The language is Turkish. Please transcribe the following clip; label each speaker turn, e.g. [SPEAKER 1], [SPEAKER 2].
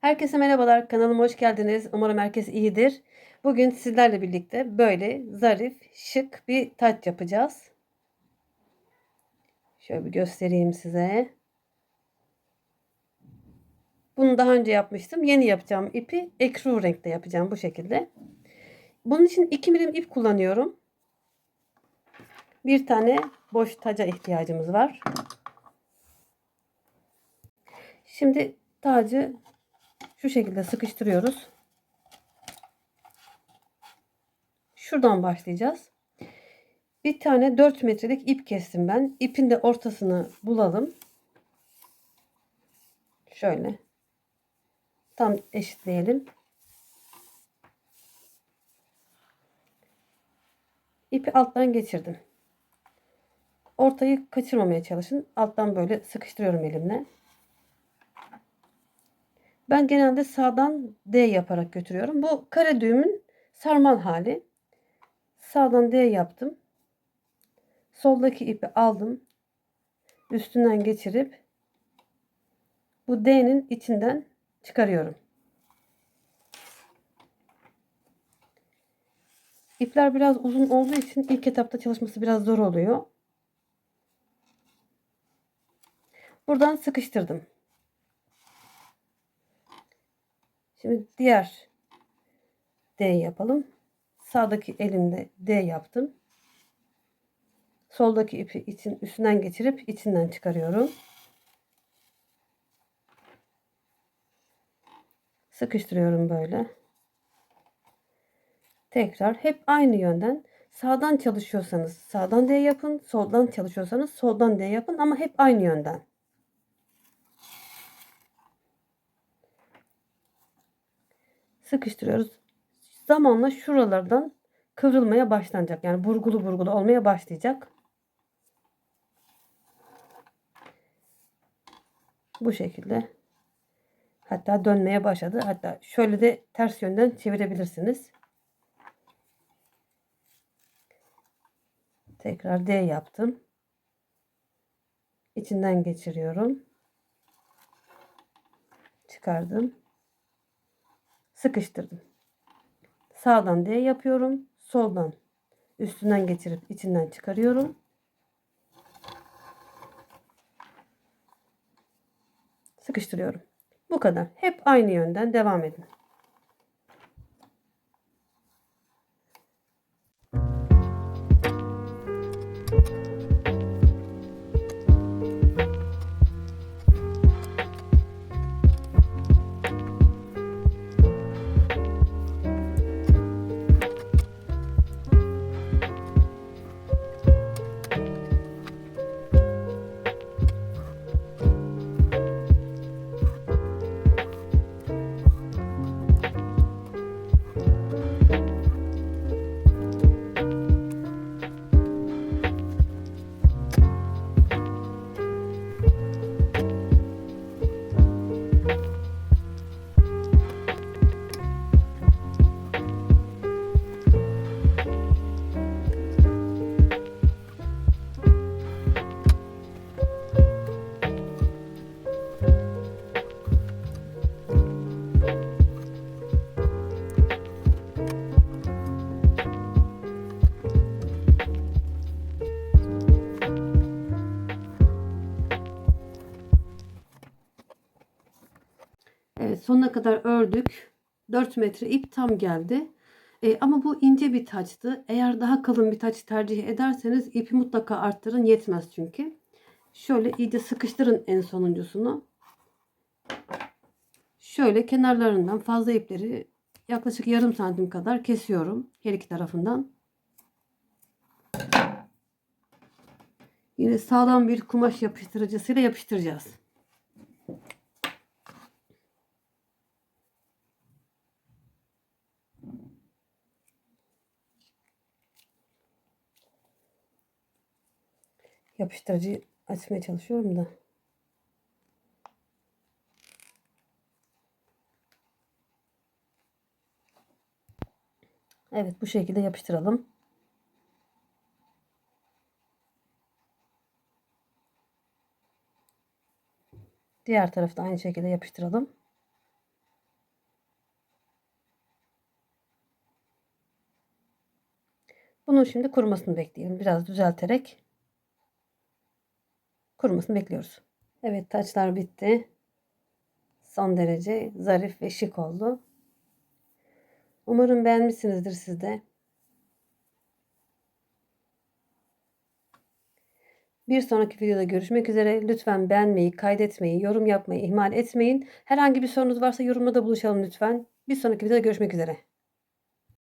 [SPEAKER 1] Herkese merhabalar. Kanalıma hoş geldiniz. Umarım herkes iyidir. Bugün sizlerle birlikte böyle zarif, şık bir taç yapacağız. Şöyle bir göstereyim size. Bunu daha önce yapmıştım. Yeni yapacağım ipi ekru renkte yapacağım bu şekilde. Bunun için 2 milim ip kullanıyorum. Bir tane boş taca ihtiyacımız var. Şimdi tacı şu şekilde sıkıştırıyoruz. Şuradan başlayacağız. Bir tane 4 metrelik ip kestim ben. İpin de ortasını bulalım. Şöyle. Tam eşitleyelim. İpi alttan geçirdim. Ortayı kaçırmamaya çalışın. Alttan böyle sıkıştırıyorum elimle. Ben genelde sağdan D yaparak götürüyorum. Bu kare düğümün sarmal hali. Sağdan D yaptım. Soldaki ipi aldım. Üstünden geçirip bu D'nin içinden çıkarıyorum. İpler biraz uzun olduğu için ilk etapta çalışması biraz zor oluyor. Buradan sıkıştırdım. Şimdi diğer D yapalım. Sağdaki elimde D yaptım. Soldaki ipi için üstünden geçirip içinden çıkarıyorum. Sıkıştırıyorum böyle. Tekrar hep aynı yönden sağdan çalışıyorsanız sağdan D yapın, soldan çalışıyorsanız soldan D yapın ama hep aynı yönden. Sıkıştırıyoruz. Zamanla şuralardan kıvrılmaya başlanacak. Yani burgulu burgulu olmaya başlayacak. Bu şekilde. Hatta dönmeye başladı. Hatta şöyle de ters yönden çevirebilirsiniz. Tekrar D yaptım. İçinden geçiriyorum. Çıkardım sıkıştırdım. Sağdan D yapıyorum. Soldan üstünden geçirip içinden çıkarıyorum. Sıkıştırıyorum. Bu kadar. Hep aynı yönden devam edin. Sonuna kadar ördük. 4 metre ip tam geldi. E, ama bu ince bir taçtı. Eğer daha kalın bir taç tercih ederseniz ipi mutlaka arttırın. Yetmez çünkü. Şöyle iyice sıkıştırın en sonuncusunu. Şöyle kenarlarından fazla ipleri yaklaşık yarım santim kadar kesiyorum. Her iki tarafından. Yine sağlam bir kumaş yapıştırıcısıyla yapıştıracağız. yapıştırıcı açmaya çalışıyorum da. Evet bu şekilde yapıştıralım. Diğer tarafta aynı şekilde yapıştıralım. Bunun şimdi kurumasını bekleyelim. Biraz düzelterek kurumasını bekliyoruz. Evet taçlar bitti. Son derece zarif ve şık oldu. Umarım beğenmişsinizdir siz de. Bir sonraki videoda görüşmek üzere. Lütfen beğenmeyi, kaydetmeyi, yorum yapmayı ihmal etmeyin. Herhangi bir sorunuz varsa yorumda da buluşalım lütfen. Bir sonraki videoda görüşmek üzere.